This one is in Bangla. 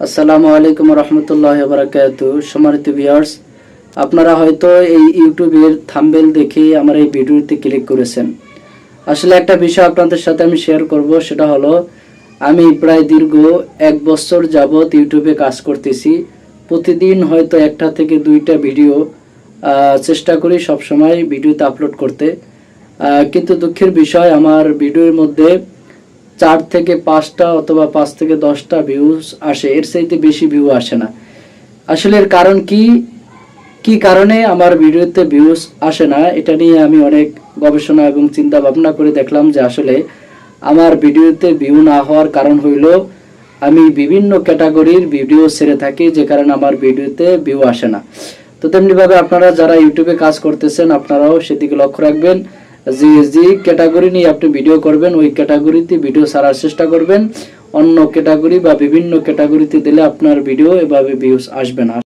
আসসালামু আলাইকুম রহমতুল্লাহ বারাকাত সম্মানিত ভিউয়ার্স আপনারা হয়তো এই ইউটিউবের থাম্বেল দেখে আমার এই ভিডিওতে ক্লিক করেছেন। আসলে একটা বিষয় আপনাদের সাথে আমি শেয়ার করব, সেটা হলো, আমি প্রায় দীর্ঘ এক বছর যাবৎ ইউটিউবে কাজ করতেছি। প্রতিদিন হয়তো একটা থেকে দুইটা ভিডিও চেষ্টা করি সব সময় ভিডিওতে আপলোড করতে। কিন্তু দুঃখের বিষয়, আমার ভিডিওর মধ্যে চার থেকে পাঁচটা অথবা পাঁচ থেকে দশটা ভিউজ আসে, এর চাইতে বেশি ভিউ আসে না। আসলে এর কারণ কি? কি কারণে আমার ভিডিওতে ভিউজ আসে না? এটা নিয়ে আমি অনেক গবেষণা এবং চিন্তা ভাবনা করে দেখলাম যে আসলে আমার ভিডিওতে ভিউ না হওয়ার কারণ হইল আমি বিভিন্ন ক্যাটাগরির ভিডিও ছেড়ে থাকি, যে কারণে আমার ভিডিওতে ভিউ আসে না। তো তেমনিভাবে আপনারা যারা ইউটিউবে কাজ করতেছেন, আপনারাও সেদিকে লক্ষ্য রাখবেন। যে যে ক্যাটাগরি নিয়ে আপনি ভিডিও করবেন, ওই ক্যাটাগরিতে ভিডিও সারার চেষ্টা করবেন। অন্য ক্যাটাগরি বা বিভিন্ন ক্যাটাগরিতে দিলে আপনার ভিডিও এভাবে ভিউজ আসবে না।